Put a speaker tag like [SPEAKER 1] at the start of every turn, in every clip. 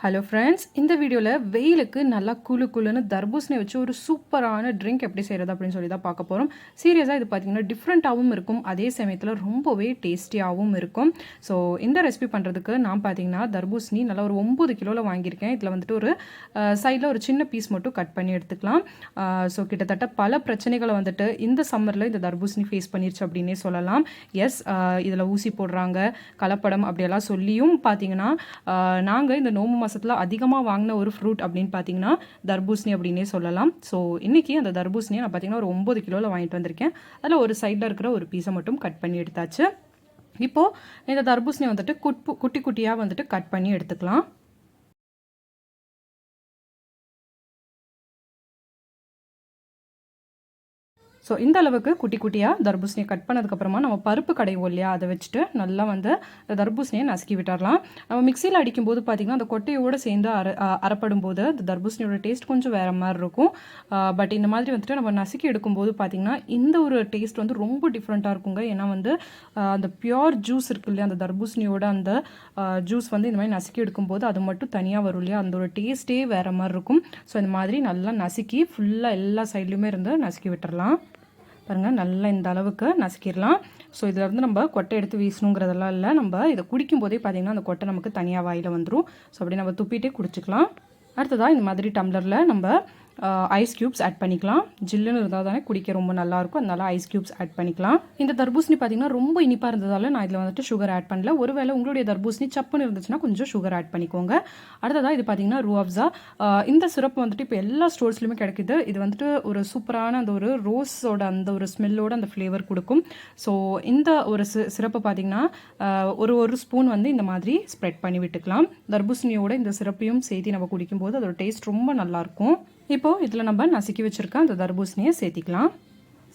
[SPEAKER 1] Hello friends இந்த வீடியோவில் வெயிலுக்கு நல்லா குளு குளுன்னு தர்பூசணி வச்சு ஒரு சூப்பரான ட்ரிங்க் எப்படி செய்கிறது அப்படின்னு சொல்லி தான் பார்க்க போகிறோம் சீரியஸாக இது பார்த்தீங்கன்னா டிஃப்ரெண்ட்டாகவும் இருக்கும். அதே சமயத்தில் ரொம்பவே டேஸ்டியாகவும் இருக்கும். ஸோ இந்த ரெசிபி பண்ணுறதுக்கு நான் பார்த்தீங்கன்னா தர்பூசணி நல்லா ஒரு ஒம்பது கிலோவில் வாங்கியிருக்கேன். இதில் வந்துட்டு ஒரு சைடில் ஒரு சின்ன பீஸ் மட்டும் கட் பண்ணி எடுத்துக்கலாம். ஸோ கிட்டத்தட்ட பல பிரச்சனைகளை வந்துட்டு இந்த சம்மரில் இந்த தர்பூசணி ஃபேஸ் பண்ணிருச்சு அப்படின்னே சொல்லலாம். எஸ் இதில் ஊசி போடுறாங்க கலப்படம் அப்படியெல்லாம் சொல்லியும் பார்த்தீங்கன்னா நாங்கள் இந்த நோம்பு மாதத்தில் அதிகமாக வாங்கின ஒரு ஃப்ரூட் அப்படின்னு பார்த்தீங்கன்னா தர்பூசணி அப்படின்னே சொல்லலாம். ஸோ இன்றைக்கி அந்த தர்பூசணியை நான் பார்த்தீங்கன்னா ஒரு ஒம்பது கிலோவில் வாங்கிட்டு வந்திருக்கேன். அதில் ஒரு சைடில் இருக்கிற ஒரு பீஸை மட்டும் கட் பண்ணி எடுத்தாச்சு. இப்போது இந்த தர்பூசணி வந்துட்டு குட் குட்டி குட்டியாக வந்துட்டு கட் பண்ணி எடுத்துக்கலாம். ஸோ இந்த அளவுக்கு குட்டி குட்டியாக தர்பூசணியை கட் பண்ணதுக்கப்புறமா நம்ம பருப்பு கடைவோம் இல்லையா? அதை வச்சுட்டு நல்லா வந்து தர்பூசணியை நசுக்கி விட்டுறலாம். நம்ம மிக்சியில் அடிக்கும்போது பார்த்திங்கன்னா அந்த கொட்டையோடு சேர்ந்து அர அறப்படும் போது அந்த தர்பூசணியோட டேஸ்ட் கொஞ்சம் வேறு மாதிரி இருக்கும். பட் இந்த மாதிரி வந்துட்டு நம்ம நசுக்கி எடுக்கும்போது பார்த்திங்கன்னா இந்த ஒரு டேஸ்ட் வந்து ரொம்ப டிஃப்ரெண்ட்டாக இருக்குங்க. ஏன்னா வந்து அந்த பியோர் ஜூஸ் இருக்கு இல்லையா? அந்த தர்பூசணியோட அந்த ஜூஸ் வந்து இந்த மாதிரி நசுக்கி எடுக்கும்போது அது மட்டும் தனியாக வரும் இல்லையா? அந்த ஒரு டேஸ்ட்டே வேறு மாதிரி இருக்கும். ஸோ இந்த மாதிரி நல்லா நசுக்கி ஃபுல்லாக எல்லா சைட்லேயுமே இருந்து நசுக்கி விட்டுறலாம். பாருங்கள் நல்லா இந்த அளவுக்கு நசுக்கிடலாம். ஸோ இதில் வந்து நம்ம கொட்டை எடுத்து வீசணுங்கிறதெல்லாம் இல்லை. நம்ம இதை குடிக்கும் போதே பார்த்திங்கன்னா அந்த கொட்டை நமக்கு தனியாக வாயில் வந்துடும் ஸோ அப்படி நம்ம துப்பிட்டே குடிச்சிக்கலாம். அடுத்ததாக இந்த மாதிரி டம்ளரில் நம்ம ஐஸ் க்யூப்ஸ் ஆட் பண்ணிக்கலாம். ஜில்லுன்னு இருந்தால் தானே குடிக்க ரொம்ப நல்லாயிருக்கும் அதனால ஐஸ் க்யூப்ஸ் ஆட் பண்ணிக்கலாம். இந்த தர்பூசணி பார்த்திங்கன்னா ரொம்ப இனிப்பாக இருந்ததால் நான் இதில் வந்துட்டு சுகர் ஆட் பண்ணல. ஒருவேளை உங்களுடைய தர்பூசணி சப்புன்னு இருந்துச்சுன்னா கொஞ்சம் சுகர் ஆட் பண்ணிக்கோங்க. அடுத்ததாக இது பார்த்திங்கன்னா ரூஅப்ஸா இந்த சிறப்பு வந்துட்டு இப்போ எல்லா ஸ்டோர்ஸ்லையுமே கிடைக்குது. இது வந்துட்டு ஒரு சூப்பரான அந்த ஒரு ரோஸோட அந்த ஒரு ஸ்மெல்லோட அந்த ஃப்ளேவர் கொடுக்கும். ஸோ இந்த ஒரு சி சிறப்பு பார்த்திங்கன்னா ஒரு ஒரு ஸ்பூன் வந்து இந்த மாதிரி ஸ்ப்ரெட் பண்ணி விட்டுக்கலாம். தர்பூசணியோட இந்த சிறப்பையும் சேர்த்து நம்ம குடிக்கும்போது அதோட டேஸ்ட் ரொம்ப நல்லாயிருக்கும் இப்போது இதில் நம்ம நசுக்கி வச்சுருக்க அந்த தர்பூசணியை சேர்த்திக்கலாம்.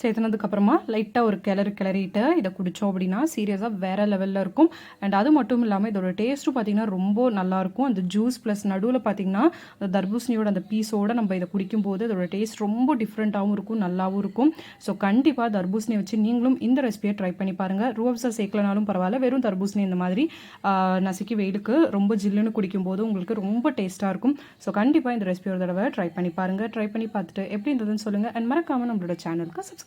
[SPEAKER 1] சேர்த்துனதுக்கப்புறமா லைட்டாக ஒரு கிளறு கிளறிட்டு இதை குடித்தோம் அப்படின்னா சீரியஸாக வேறு லெவலில் இருக்கும். அண்ட் அது மட்டும் இல்லாமல் இதோட டேஸ்ட்டும் பார்த்திங்கன்னா ரொம்ப நல்லாயிருக்கும் அந்த ஜூஸ் ப்ளஸ் நடுவில் பார்த்திங்கன்னா அந்த தர்பூசணியோட அந்த பீஸோடு நம்ம இதை குடிக்கும்போது அதோட டேஸ்ட் ரொம்ப டிஃப்ரெண்ட்டாகவும் இருக்கும் நல்லாவும் இருக்கும். ஸோ கண்டிப்பாக தர்பூசணியை வச்சு நீங்களும் இந்த ரெசிபியை ட்ரை பண்ணி பாருங்கள் ரூப்ஸா சேர்க்கலனாலும் பரவாயில்ல. வெறும் தர்பூசணி இந்த மாதிரி நசுக்கி வெயிலுக்கு ரொம்ப ஜில்லுன்னு குடிக்கும்போது உங்களுக்கு ரொம்ப டேஸ்ட்டாக இருக்கும். ஸோ கண்டிப்பாக இந்த ரெசிபி ஒரு தடவை ட்ரை பண்ணி பாருங்கள் ட்ரை பண்ணி பார்த்துட்டு எப்படி இருந்ததுன்னு சொல்லுங்கள் அண்ட் மறக்காமல் நம்மளோட சேனலுக்கு சப்ஸ்கிரைப்